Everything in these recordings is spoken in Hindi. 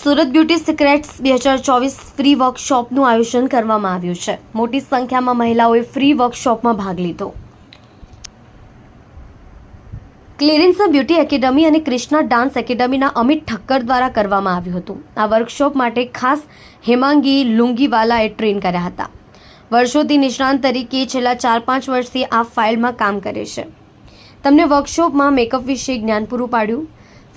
સુરત બ્યુટી સિક્રેટ્સ બે હજાર ચોવીસ ફ્રી વર્કશોપનું આયોજન કરવામાં આવ્યું છે. મોટી સંખ્યામાં મહિલાઓએ ફ્રી વર્કશોપમાં ભાગ લીધો. ક્લિયરન્સ બ્યુટી એકેડમી અને ક્રિષ્ના ડાન્સ એકેડમીના અમિત ઠક્કર દ્વારા કરવામાં આવ્યું હતું. આ વર્કશોપ માટે ખાસ હેમાંગી લુંગીવાલાએ ટ્રેન કર્યા હતા. વર્ષોથી નિષ્ણાંત તરીકે છેલ્લા ચાર પાંચ વર્ષથી આ ફાઇલમાં કામ કરે છે. તમને વર્કશોપમાં મેકઅપ વિશે જ્ઞાન પૂરું પાડ્યું.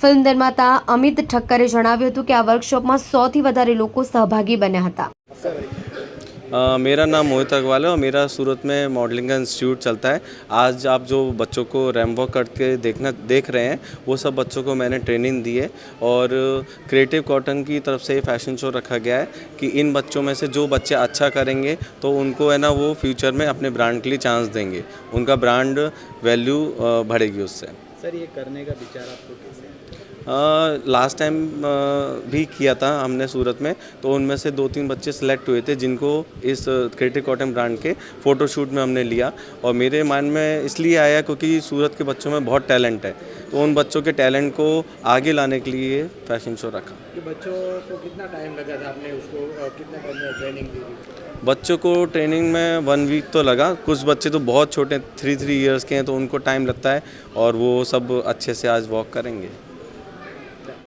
ફિલ્મ નિર્માતા અમિત ઠક્કરે જણાવ્યું હતું કે આ વર્કશોપમાં સૌથી વધારે લોકો સહભાગી બન્યા હતા. मेरा नाम मोहित अग्रवाल है और मेरा सूरत में मॉडलिंग का इंस्टीट्यूट चलता है। आज आप जो बच्चों को रैम वॉक करके देखना, देख रहे हैं, वो सब बच्चों को मैंने ट्रेनिंग दी है और क्रिएटिव कॉटन की तरफ़ से फ़ैशन शो रखा गया है कि इन बच्चों में से जो बच्चे अच्छा करेंगे तो उनको है ना वो फ्यूचर में अपने ब्रांड के लिए चांस देंगे। उनका ब्रांड वैल्यू बढ़ेगी उससे। सर ये करने का विचार आपको कैसे? लास्ट टाइम भी किया था हमने सूरत में तो उनमें से दो तीन बच्चे सेलेक्ट हुए थे जिनको इस क्रिएटिव कॉटन ब्रांड के फ़ोटोशूट में हमने लिया। और मेरे मन में इसलिए आया क्योंकि सूरत के बच्चों में बहुत टैलेंट है। तो उन बच्चों के टैलेंट को आगे लाने के लिए फ़ैशन शो रखा। कि बच्चों को कितना टाइम लगा था आपने उसको कितना ट्रेनिंग दी? बच्चों को ट्रेनिंग में वन वीक तो लगा। कुछ बच्चे तो बहुत छोटे थ्री थ्री इयर्स के हैं तो उनको टाइम लगता है। और वो सब अच्छे से आज वॉक करेंगे।